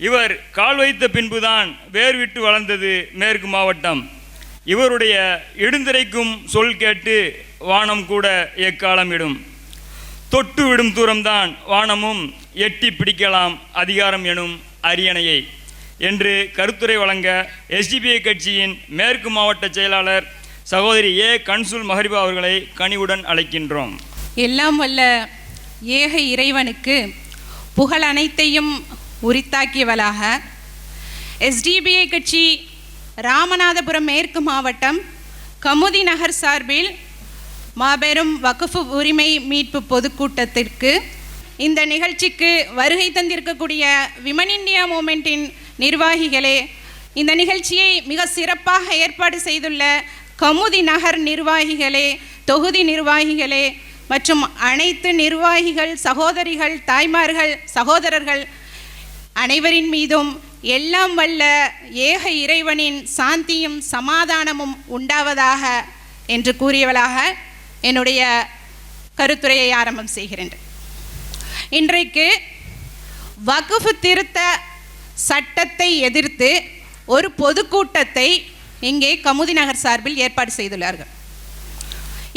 இவர் கால் வைத்த பின்புதான் வேர் விட்டு வளர்ந்தது மேற்கு மாவட்டம். இவருடைய எடுந்திரைக்கும் சொல் கேட்டு வானம் கூட எக்காலம் இடும் தொட்டு விடும் தூரம்தான் வானமும் எட்டி பிடிக்கலாம் அதிகாரம் எனும் அரியணையை என்று கருத்துரை வழங்க எஸ்டிபிஐ கட்சியின் மேற்கு மாவட்ட செயலாளர் சகோதரி ஏ. கன்சுல் மஹரிபா அவர்களை கனிவுடன் அழைக்கின்றோம். எல்லாம் வல்ல ஏக இறைவனுக்கு புகழ் அனைத்தையும் உரித்தாக்கியவளாக. எஸ்டிபிஐ கட்சி ராமநாதபுரம் மேற்கு மாவட்டம் கமுதி நகர் சார்பில் மாபெரும் வகுப்பு உரிமை மீட்பு பொதுக்கூட்டத்திற்கு இந்த நிகழ்ச்சிக்கு வருகை தந்திருக்கக்கூடிய விமன் இந்தியா மூமெண்ட்டின் நிர்வாகிகளே இந்த நிகழ்ச்சியை மிக சிறப்பாக ஏற்பாடு செய்துள்ள கமுதி நகர் நிர்வாகிகளே தொகுதி நிர்வாகிகளே மற்றும் அனைத்து நிர்வாகிகள் சகோதரிகள் தாய்மார்கள் சகோதரர்கள் அனைவரின் மீதும் எல்லாம் வல்ல ஏக இறைவனின் சாந்தியும் சமாதானமும் உண்டாவதாக என்று கூறியவளாக என்னுடைய கருத்துரையை ஆரம்பம் செய்கிறேன். இன்றைக்கு வகுப்பு திருத்த சட்டத்தை எதிர்த்து ஒரு பொதுக்கூட்டத்தை இங்கே கமுதி நகர் சார்பில் ஏற்பாடு செய்துள்ளார்கள்.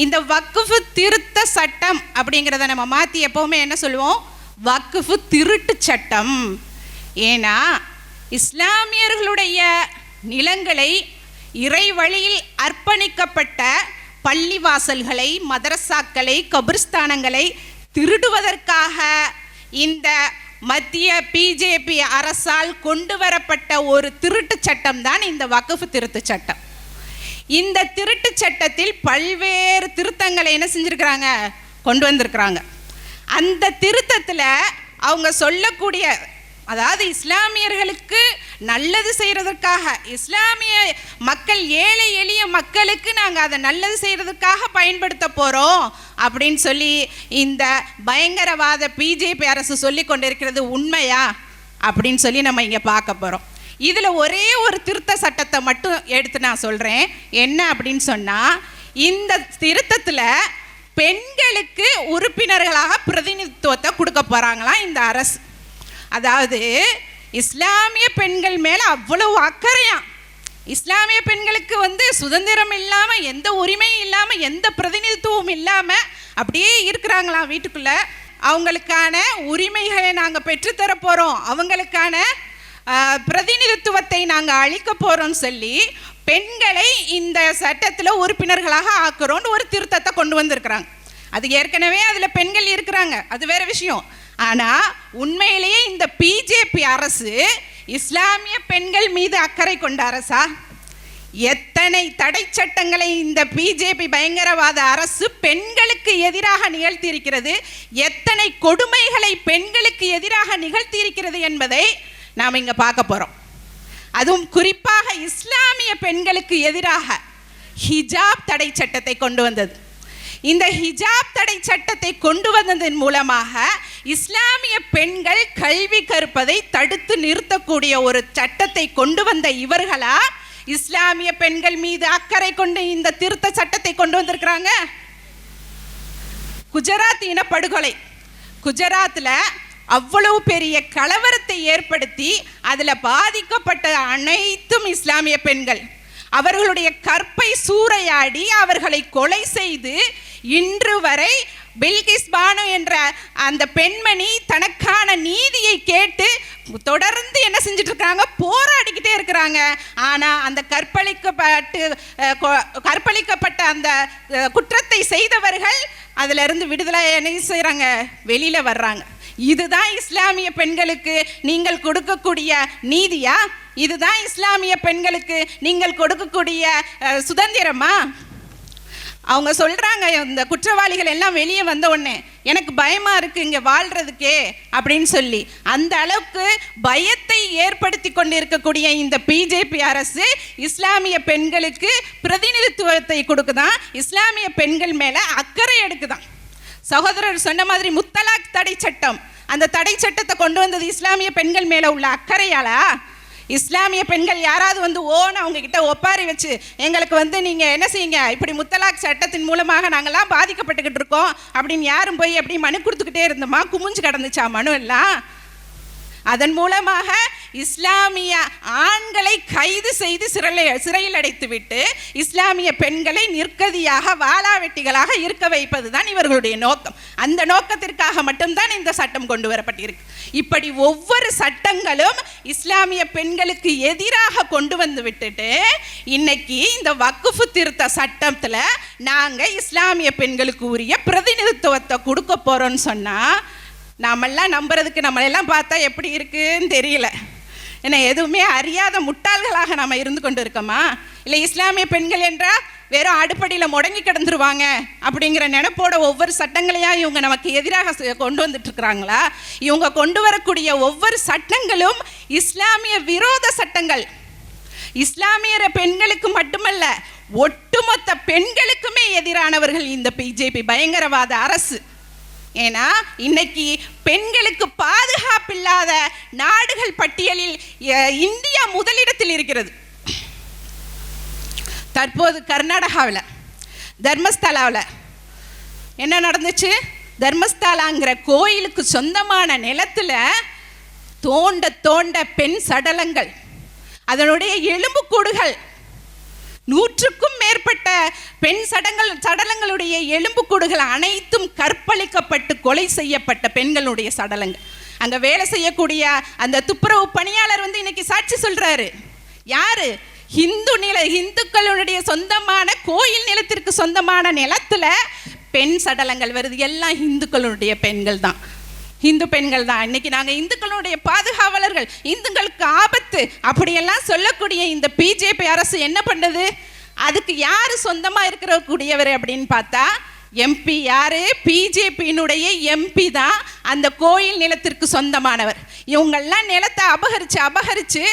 இந்த வக்குஃபு திருத்த சட்டம் அப்படிங்கிறத நம்ம மாற்றி எப்போவுமே என்ன சொல்லுவோம்? வக்குஃபு திருட்டு சட்டம். ஏன்னா இஸ்லாமியர்களுடைய நிலங்களை இறை வழியில் அர்ப்பணிக்கப்பட்ட பள்ளிவாசல்களை மதரசாக்களை கபிர்ஸ்தானங்களை திருடுவதற்காக இந்த மத்திய பிஜேபி அரசால் கொண்டு வரப்பட்ட ஒரு திருட்டு சட்டம் தான் இந்த வகுப்பு திருத்து சட்டம். இந்த திருட்டு சட்டத்தில் பல்வேறு திருத்தங்களை என்ன செஞ்சுருக்கிறாங்க? கொண்டு வந்திருக்கிறாங்க. அந்த திருத்தத்தில் அவங்க சொல்லக்கூடிய அதாவது இஸ்லாமியர்களுக்கு நல்லது செய்கிறதுக்காக இஸ்லாமிய மக்கள் ஏழை எளிய மக்களுக்கு நாங்கள் அதை நல்லது செய்கிறதுக்காக பயன்படுத்த போகிறோம் அப்படின்னு சொல்லி இந்த பயங்கரவாத பிஜேபி அரசு சொல்லி கொண்டிருக்கிறது உண்மையா அப்படின்னு சொல்லி நம்ம இங்கே பார்க்க போகிறோம் இதில் ஒரே ஒரு திருத்த சட்டத்தை மட்டும் எடுத்து நான் சொல்கிறேன் என்ன அப்படின்னு சொன்னால் இந்த திருத்தத்தில் பெண்களுக்கு உறுப்பினர்களாக பிரதிநிதித்துவத்தை கொடுக்க போகிறாங்களாம் இந்த அரசு? அதாவது இஸ்லாமிய பெண்கள் மேலே அவ்வளவு அக்கறையாம் இஸ்லாமிய பெண்களுக்கு வந்து சுதந்திரம் இல்லாமல் எந்த உரிமையும் இல்லாமல் எந்த பிரதிநிதித்துவம் இல்லாமல் அப்படியே இருக்கிறாங்களாம் வீட்டுக்குள்ளே? அவங்களுக்கான உரிமைகளை நாங்கள் பெற்றுத்தர போகிறோம் அவங்களுக்கான பிரதிநிதித்துவத்தை நாங்கள் அளிக்க போகிறோம் சொல்லி பெண்களை இந்த சட்டத்தில் உறுப்பினர்களாக ஆக்குறோன்னு ஒரு திருத்தத்தை கொண்டு வந்திருக்கிறாங்க. அது ஏற்கனவே அதில் பெண்கள் இருக்கிறாங்க. அது வேற விஷயம். ஆனால் உண்மையிலேயே இந்த பிஜேபி அரசு இஸ்லாமிய பெண்கள் மீது அக்கறை கொண்ட அரசா? எத்தனை தடை சட்டங்களை இந்த பிஜேபி பயங்கரவாத அரசு பெண்களுக்கு எதிராக நிகழ்த்தியிருக்கிறது? எத்தனை கொடுமைகளை பெண்களுக்கு எதிராக நிகழ்த்தியிருக்கிறது என்பதை நாம் இங்கே பார்க்க போகிறோம் அதுவும் குறிப்பாக இஸ்லாமிய பெண்களுக்கு எதிராக ஹிஜாப் தடை சட்டத்தை கொண்டு வந்தது. இந்த ஹிஜாப் தடை சட்டத்தை கொண்டு வந்ததன் மூலமாக இஸ்லாமிய பெண்கள் கல்வி கற்பதை தடுத்து நிறுத்தக்கூடிய ஒரு சட்டத்தை கொண்டு வந்த இவர்களா? இஸ்லாமிய பெண்கள் மீது அக்கறை கொண்டு இந்த திருத்த சட்டத்தை கொண்டு வந்திருக்கிறாங்க. குஜராத் இனப்படுகொலை. குஜராத்தில் அவ்வளவு பெரிய கலவரத்தை ஏற்படுத்தி அதில் பாதிக்கப்பட்ட அனைத்தும் இஸ்லாமிய பெண்கள். அவர்களுடைய கற்பை சூறையாடி அவர்களை கொலை செய்து இன்று வரை பில்கிஸ் பானு என்ற அந்த பெண்மணி தனக்கான நீதியை கேட்டு தொடர்ந்து என்ன செஞ்சுட்டு இருக்காங்க போராடிக்கிட்டே இருக்கிறாங்க. ஆனால் அந்த கற்பழிக்கப்பட்டு கொ- கற்பழிக்கப்பட்ட அந்த குற்றத்தை செய்தவர்கள் அதிலிருந்து விடுதலை என்ன செய்கிறாங்க வெளியில் வர்றாங்க. இதுதான் இஸ்லாமிய பெண்களுக்கு நீங்கள் கொடுக்கக்கூடிய நீதியா? இதுதான் இஸ்லாமிய பெண்களுக்கு நீங்கள் கொடுக்கக்கூடிய சுதந்திரமா? அவங்க சொல்கிறாங்க இந்த குற்றவாளிகள் எல்லாம் வெளியே வந்த உடனே எனக்கு பயமாக இருக்குது இங்கே வாழ்கிறதுக்கே அப்படின்னு சொல்லி. அந்த அளவுக்கு பயத்தை ஏற்படுத்தி கொண்டிருக்கக்கூடிய இந்த பிஜேபி அரசு இஸ்லாமிய பெண்களுக்கு பிரதிநிதித்துவத்தை கொடுக்குதான். இஸ்லாமிய பெண்கள் மேலே அக்கறை எடுக்குதான். சகோதரர் சொன்ன மாதிரி முத்தலாக் தடை சட்டம். அந்த தடை சட்டத்தை கொண்டு வந்தது இஸ்லாமிய பெண்கள் மேலே உள்ள அக்கறையாலா இஸ்லாமிய பெண்கள் யாராவது வந்து ஓன்னு அவங்க கிட்ட ஒப்பாரி வச்சு எங்களுக்கு வந்து நீங்கள் என்ன செய்யுங்க? இப்படி முத்தலாக் சட்டத்தின் மூலமாக நாங்கள்லாம் பாதிக்கப்பட்டுக்கிட்டு இருக்கோம். அப்படின்னு யாரும் போய் அப்படி மனு கொடுத்துக்கிட்டே இருந்தோமா? குமிஞ்சு கிடந்துச்சா மனு எல்லாம்? அதன் மூலமாக இஸ்லாமிய ஆண்களை கைது செய்து சிறையில் சிறையில் அடைத்துவிட்டு இஸ்லாமிய பெண்களை நிற்கதியாக வாளாவெட்டிகளாக இருக்க வைப்பது தான் இவர்களுடைய நோக்கம். அந்த நோக்கத்திற்காக மட்டும்தான் இந்த சட்டம் கொண்டு வரப்பட்டிருக்கு. இப்படி ஒவ்வொரு சட்டங்களும் இஸ்லாமிய பெண்களுக்கு எதிராக கொண்டு வந்து விட்டுட்டு இன்னைக்கு இந்த வக்குஃபு திருத்த சட்டத்தில் நாங்கள் இஸ்லாமிய பெண்களுக்கு உரிய பிரதிநிதித்துவத்தை கொடுக்க போகிறோம்னு சொன்னால் நாமெல்லாம் நம்புறதுக்கு நம்மளெல்லாம் பார்த்தா எப்படி இருக்குன்னு தெரியல. ஏன்னா எதுவுமே அறியாத முட்டாள்களாக நம்ம இருந்து கொண்டு இருக்கோமா இல்லை இஸ்லாமிய பெண்கள் என்றால் வெறும் அடுப்படியில் முடங்கி கிடந்துருவாங்க அப்படிங்கிற நினைப்போட ஒவ்வொரு சட்டங்களையும் இவங்க நமக்கு எதிராக கொண்டு வந்துட்டுருக்குறாங்களா? இவங்க கொண்டு வரக்கூடிய ஒவ்வொரு சட்டங்களும் இஸ்லாமிய விரோத சட்டங்கள். இஸ்லாமியர பெண்களுக்கு மட்டுமல்ல ஒட்டுமொத்த பெண்களுக்குமே எதிரானவர்கள் இந்த பிஜேபி பயங்கரவாத அரசு. ஏன்னா இன்னைக்கு பெண்களுக்கு பாதுகாப்பில்லாத நாடுகள் பட்டியலில் இந்தியா முதலிடத்தில் இருக்கிறது. தற்போது கர்நாடகாவில் தர்மஸ்தலாவில் என்ன நடந்துச்சு? தர்மஸ்தலாங்கிற கோயிலுக்கு சொந்தமான நிலத்தில் தோண்ட தோண்ட பெண் சடலங்கள் அதனுடைய எலும்புக்கூடுகள் நூற்று பெண் சடங்கள் சடலங்களுடைய எலும்புக்கூடுகள் அனைத்தும் கற்பழிக்கப்பட்டு கொலை செய்யப்பட்ட பெண்களுடைய சடலங்கள். அங்கே வேலை செய்யக்கூடிய அந்த துப்புரவு பணியாளர் வந்து இன்னைக்கு சாட்சி சொல்றாரு. யாரு? ஹிந்து நில இந்துக்களுடைய சொந்தமான கோயில் நிலத்திற்கு சொந்தமான நிலத்துல பெண் சடலங்கள் வருது. எல்லாம் இந்துக்களுடைய பெண்கள் தான். இந்து பெண்கள் தான். இன்னைக்கு நாங்கள் இந்துக்களுடைய பாதுகாவலர்கள் இந்துங்களுக்கு ஆபத்து. அப்படியெல்லாம் சொல்லக்கூடிய இந்த பிஜேபி அரசு என்ன பண்ணுது? அதுக்கு யார் சொந்தமாக இருக்கிற கூடியவர் அப்படின்னு பார்த்தா எம்பி யாரு? பிஜேபியினுடைய எம்பி தான் அந்த கோயில் நிலத்திற்கு சொந்தமானவர். இவங்கெல்லாம் நிலத்தை அபகரித்து அபகரித்து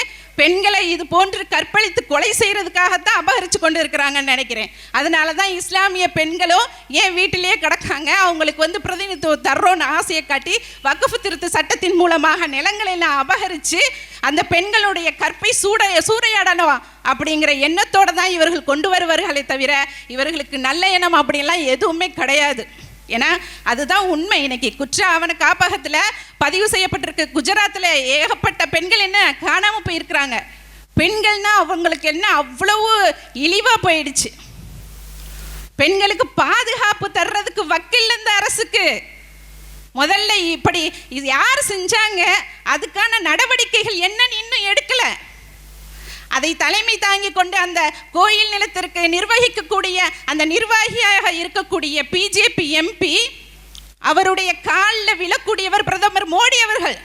பெண்களை இது போன்று கற்பழித்து கொலை செய்கிறதுக்காகத்தான் அபகரித்து கொண்டு இருக்கிறாங்கன்னு நினைக்கிறேன். அதனால தான் இஸ்லாமிய பெண்களும் ஏன் வீட்டிலேயே கிடக்காங்க? அவங்களுக்கு வந்து பிரதிநிதித்துவம் தர்றோன்னு ஆசையை காட்டி வகுப்பு திருத்த சட்டத்தின் மூலமாக நிலங்களை நான் அபகரித்து அந்த பெண்களுடைய கற்பை சூட சூறையாடணும். அப்படிங்கிற எண்ணத்தோடு தான் இவர்கள் கொண்டு வருவார்களே தவிர இவர்களுக்கு நல்ல எண்ணம் அப்படியெல்லாம் எதுவுமே கிடையாது. ஏன்னா அதுதான் உண்மை. இன்னைக்கு குற்ற ஆவண காப்பகத்தில் பதிவு செய்யப்பட்டிருக்கு. குஜராத்தில் ஏகப்பட்ட பெண்கள் என்ன காணாமல் போயிருக்கிறாங்க. பெண்கள்னா அவங்களுக்கு என்ன அவ்வளவு இழிவாக போயிடுச்சு. பெண்களுக்கு பாதுகாப்பு தர்றதுக்கு வக்கில் இந்த அரசுக்கு. முதல்ல இப்படி இது யார் செஞ்சாங்க? அதுக்கான நடவடிக்கைகள் என்னன்னு இன்னும் எடுக்கலை. அதை தலைமை தாங்கி கொண்டு அந்த கோயில் நிலத்திற்கு நிர்வகிக்கக்கூடிய அந்த நிர்வாகியாக இருக்கக்கூடிய பிஜேபி எம்பி அவருடைய காலில் விழக்கூடியவர் பிரதமர் மோடி அவர்கள்.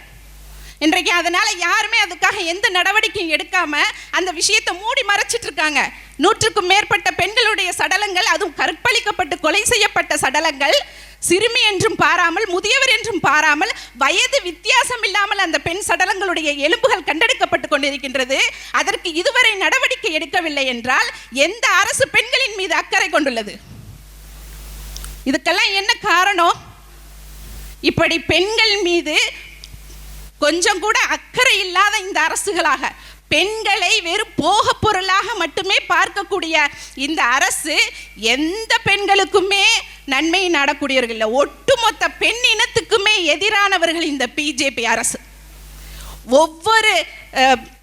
இன்றைக்கு அதனால யாருமே அதுக்காக எந்த நடவடிக்கையும் எடுக்காம அந்த விஷயத்தை மூடி மறைச்சிட்டு இருக்காங்க நூற்றுக்கும் மேற்பட்ட பெண்களுடைய சடலங்கள் அதுவும் கற்பழிக்கப்பட்டு கொலை செய்யப்பட்ட சடலங்கள் சிறுமி என்றும் பாராமல் முதியவர் என்றும் பாராமல் வயது வித்தியாசம் இல்லாமல் அந்த பெண் சடலங்களுடைய எலும்புகள் கண்டெடுக்கப்பட்டு கொண்டிருக்கின்றது. அதற்கு இதுவரை நடவடிக்கை எடுக்கவில்லை என்றால் எந்த அரசு பெண்களின் மீது அக்கறை கொண்டுள்ளது? இதுக்கெல்லாம் என்ன காரணம்? இப்படி பெண்கள் மீது கொஞ்சம் கூட அக்கறை இல்லாத இந்த அரசுகளாக பெண்களை வெறும் போக பொருளாக மட்டுமே பார்க்கக்கூடிய இந்த அரசு எந்த பெண்களுக்குமே நன்மை நாடக்கூடியவர்கள் இல்லை ஒட்டுமொத்த பெண் இனத்துக்குமே எதிரானவர்கள் இந்த பிஜேபி அரசு. ஒவ்வொரு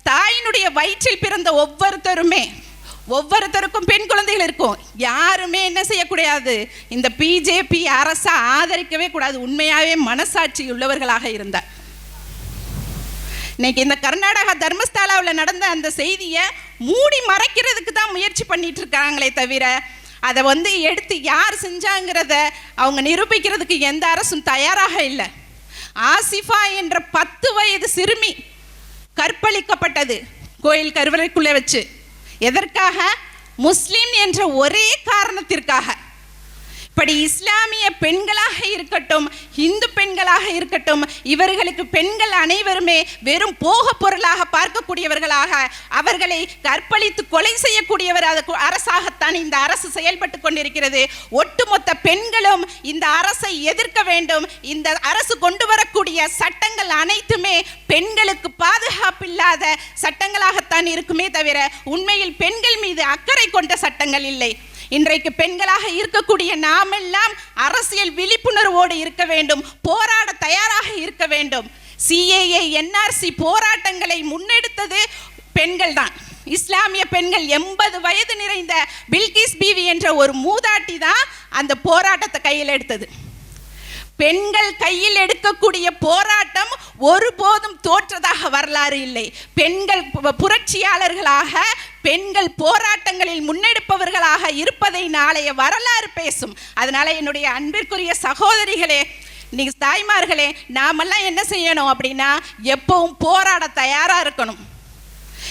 தாயினுடைய வயிற்றில் பிறந்த ஒவ்வொருத்தருமே ஒவ்வொருத்தருக்கும் பெண் குழந்தைகள் இருக்கும். யாருமே என்ன செய்யக்கூடாது? இந்த பிஜேபி அரசை ஆதரிக்கவே கூடாது. உண்மையாகவே மனசாட்சி உள்ளவர்களாக இருந்தார். இன்னைக்கு இந்த கர்நாடகா தர்மஸ்தாலாவில் நடந்த அந்த செய்தியை மூடி மறைக்கிறதுக்கு தான் முயற்சி பண்ணிட்டு இருக்காங்களே தவிர அதை வந்து எடுத்து யார் செஞ்சாங்கிறத அவங்க நிரூபிக்கிறதுக்கு எந்த அரசும் தயாராக இல்லை. ஆசிஃபா என்ற பத்து வயது சிறுமி கற்பழிக்கப்பட்டது கோயில் கருவறைக்குள்ளே வச்சு. எதற்காக? முஸ்லீம் என்ற ஒரே காரணத்திற்காக. இப்படி இஸ்லாமிய பெண்களாக இருக்கட்டும் இந்து பெண்களாக இருக்கட்டும் இவர்களுக்கு பெண்கள் அனைவருமே வெறும் போக பொருளாக பார்க்கக்கூடியவர்களாக அவர்களை கற்பழித்து கொலை செய்யக்கூடியவர் அரசாகத்தான் இந்த அரசு செயல்பட்டு கொண்டிருக்கிறது. ஒட்டுமொத்த பெண்களும் இந்த அரசை எதிர்க்க வேண்டும். இந்த அரசு கொண்டு வரக்கூடிய சட்டங்கள் அனைத்துமே பெண்களுக்கு பாதுகாப்பில்லாத சட்டங்களாகத்தான் இருக்குமே தவிர உண்மையில் பெண்கள் மீது அக்கறை கொண்ட சட்டங்கள் இல்லை. இன்றைக்கு பெண்களாக இருக்கக்கூடிய நாமெல்லாம் அரசியல் விழிப்புணர்வோடு இருக்க வேண்டும் போராட தயாராக இருக்க வேண்டும். சிஏஏ என்ஆர்சி போராட்டங்களை முன்னெடுத்தது பெண்கள் தான் இஸ்லாமிய பெண்கள் எண்பது வயது நிறைந்த பில்கிஸ் பீவி என்ற ஒரு மூதாட்டி தான் அந்த போராட்டத்தை கையில் எடுத்தது. பெண்கள் கையில் எடுக்கக்கூடிய போராட்டம் ஒருபோதும் தோற்றதாக வரலாறு இல்லை. பெண்கள் புரட்சியாளர்களாக பெண்கள் போராட்டங்களில் முன்னெடுப்பவர்களாக இருப்பதை நாளைய வரலாறு பேசும். அதனால என்னுடைய அன்பிற்குரிய சகோதரிகளே நீங்க தாய்மார்களே நாமெல்லாம் என்ன செய்யணும் அப்படின்னா எப்பவும் போராட தயாரா இருக்கணும்.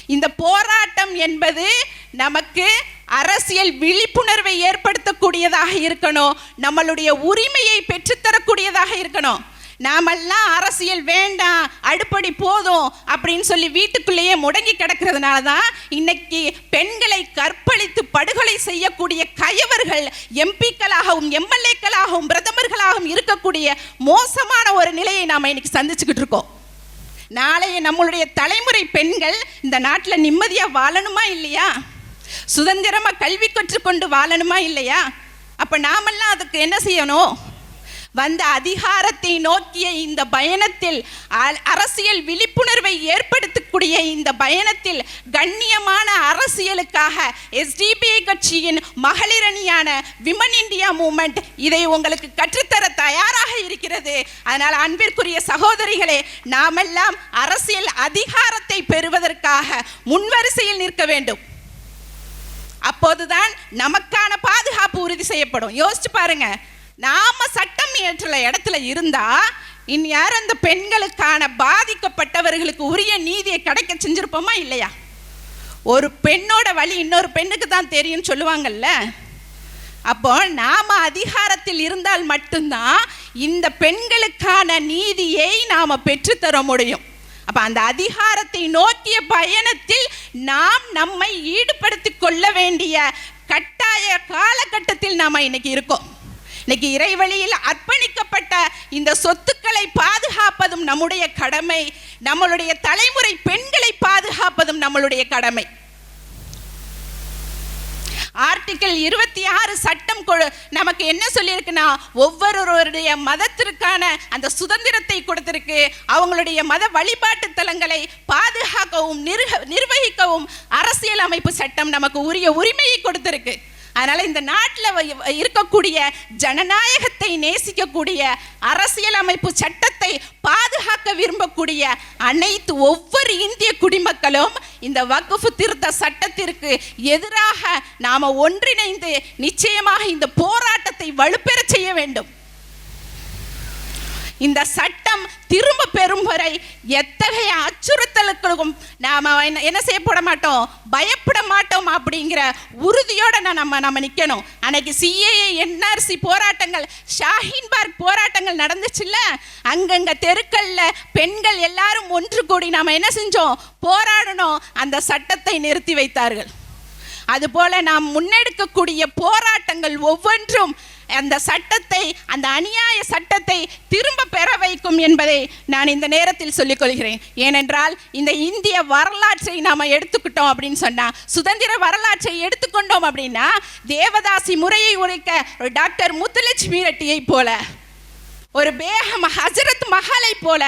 இந்த போராட்டம் என்பது நமக்கு அரசியல் விழிப்புணர்வை ஏற்படுத்தக்கூடியதாக இருக்கணும். நம்மளுடைய உரிமையை பெற்றுத்தரக்கூடியதாக இருக்கணும். நாமெல்லாம் அரசியல் வேண்டாம் அடுப்படி போதும் அப்படின்னு சொல்லி வீட்டுக்குள்ளேயே முடங்கி கிடக்கிறதுனால தான் இன்னைக்கு பெண்களை கற்பழித்து படுகொலை செய்யக்கூடிய கயவர்கள் எம்பிக்களாகவும் எம்எல்ஏக்களாகவும் பிரதமர்களாகவும் இருக்கக்கூடிய மோசமான ஒரு நிலையை நாம் இன்னைக்கு சந்திச்சுக்கிட்டு இருக்கோம். நாளைய நம்மளுடைய தலைமுறை பெண்கள் இந்த நாட்டில் நிம்மதியாக வாழணுமா இல்லையா? சுதந்திரமாக கல்வி கற்றுக்கொண்டு வாழணுமா இல்லையா? அப்போ நாமெல்லாம் அதுக்கு என்ன செய்யணும்? வந்த அதிகாரத்தை நோக்கிய இந்த பயணத்தில் அரசியல் விழிப்புணர்வை ஏற்படுத்தக்கூடிய இந்த பயணத்தில் கண்ணியமான அரசியலுக்காக எஸ்டிபிஐ கட்சியின் மகளிரணியான விமன் இந்தியா மூமெண்ட் இதை உங்களுக்கு கற்றுத்தர தயாராக இருக்கிறது. அதனால் அன்பிற்குரிய சகோதரிகளே நாமெல்லாம் அரசியல் அதிகாரத்தை பெறுவதற்காக முன்வரிசையில் நிற்க வேண்டும். அப்போதுதான் நமக்கான பாதுகாப்பு உறுதி செய்யப்படும். யோசிச்சு பாருங்க. நாம சட்டம் இயற்றுல இடத்துல இருந்தா இனி யார் அந்த பெண்களுக்கான பாதிக்கப்பட்டவர்களுக்கு உரிய நீதியை கிடைக்க செஞ்சிருப்போமா இல்லையா? ஒரு பெண்ணோட வழி இன்னொரு பெண்ணுக்கு தான் தெரியும்னு சொல்லுவாங்கல்ல? அப்போ நாம அதிகாரத்தில் இருந்தால் மட்டும்தான் இந்த பெண்களுக்கான நீதியை நாம பெற்றுத்தர முடியும். அப்ப அந்த அதிகாரத்தை நோக்கிய பயணத்தில் நாம் நம்மை ஈடுபடுத்திக் கொள்ள வேண்டிய கட்டாய காலகட்டத்தில் நாம இன்னைக்கு இருக்கோம். இன்னைக்கு இறைவழியில் அர்ப்பணிக்கப்பட்ட இந்த சொத்துக்களை பாதுகாப்பதும் நம்முடைய கடமை. நம்மளுடைய தலைமுறை பெண்களை பாதுகாப்பதும் நம்மளுடைய கடமை. ஆர்டிக்கிள் இருபத்தி ஆறு சட்டம் கொடு- நமக்கு என்ன சொல்லியிருக்குன்னா ஒவ்வொருவருடைய மதத்திற்கான அந்த சுதந்திரத்தை கொடுத்திருக்கு. அவங்களுடைய மத வழிபாட்டு தலங்களை பாதுகாக்கவும் நிர்வகிக்கவும் அரசியல் அமைப்பு சட்டம் நமக்கு உரிய உரிமையை கொடுத்திருக்கு. அதனால இந்த நாட்டில் இருக்கக்கூடிய ஜனநாயகத்தை நேசிக்கக்கூடிய அரசியலமைப்பு சட்டத்தை பாதுகாக்க விரும்பக்கூடிய அனைத்து ஒவ்வொரு இந்திய குடிமக்களும் இந்த வகுப்பு திருத்த சட்டத்திற்கு எதிராக நாம ஒன்றிணைந்து நிச்சயமாக இந்த போராட்டத்தை வலுப்பெற செய்ய வேண்டும். இந்த சட்டம் திரும்ப பெறும் வரை எத்தகைய அச்சுறுத்தலுக்கும் நாம் என்ன- என்ன செய்யப்பட மாட்டோம்? பயப்பட மாட்டோம் அப்படிங்கிற உறுதியோட நான் நம்ம நம்ம நிற்கணும் அன்னைக்கு சிஏஏ என்ஆர்சி போராட்டங்கள் ஷாஹீன்பார்க் போராட்டங்கள் நடந்துச்சுல்ல? அங்கங்க தெருக்களில் பெண்கள் எல்லாரும் ஒன்று கூடி நாம் என்ன செஞ்சோம்? போராடணும். அந்த சட்டத்தை நிறுத்தி வைத்தார்கள். அதுபோல நாம் முன்னெடுக்கக்கூடிய போராட்டங்கள் ஒவ்வொன்றும் அந்த சட்டத்தை அந்த அநியாய சட்டத்தை திரும்ப பெற வைக்கும் என்பதை நான் இந்த நேரத்தில் சொல்லிக் கொள்கிறேன் ஏனென்றால் இந்த இந்திய வரலாற்றை நாம் எடுத்துக்கிட்டோம் அப்படின்னு சொன்னால் சுதந்திர வரலாற்றை எடுத்துக்கொண்டோம் அப்படின்னா தேவதாசி முறையை உரைக்க ஒரு டாக்டர் முத்துலட்சுமி ரெட்டியை போல ஒரு பேகம் ஹசரத் மஹாலை போல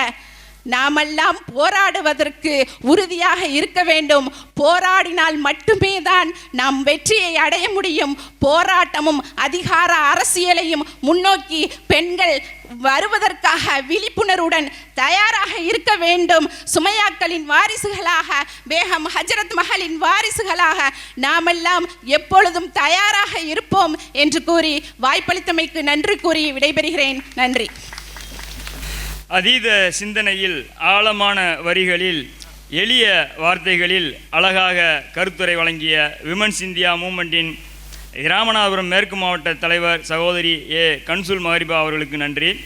நாமெல்லாம் போராடுவதற்கு உறுதியாக இருக்க வேண்டும். போராடினால் மட்டுமே தான் நாம் வெற்றியை அடைய முடியும். போராட்டமும் அதிகார அரசியலையும் முன்னோக்கி பெண்கள் வருவதற்காக விழிப்புணர்வுடன் தயாராக இருக்க வேண்டும். சுமையாக்களின் வாரிசுகளாக பேகம் ஹஜரத் மகளின் வாரிசுகளாக நாமெல்லாம் எப்பொழுதும் தயாராக இருப்போம் என்று கூறி வாய்ப்பளித்தமைக்கு நன்றி கூறி விடைபெறுகிறேன். நன்றி. அதீத சிந்தனையில் ஆழமான வரிகளில் எளிய வார்த்தைகளில் அழகாக கருத்துரை வழங்கிய விமன்ஸ் இந்தியா மூமெண்ட்டின் ராமநாதபுரம் மேற்கு மாவட்ட தலைவர் சகோதரி ஏ. கன்சுல் மஹரிபா அவர்களுக்கு நன்றி.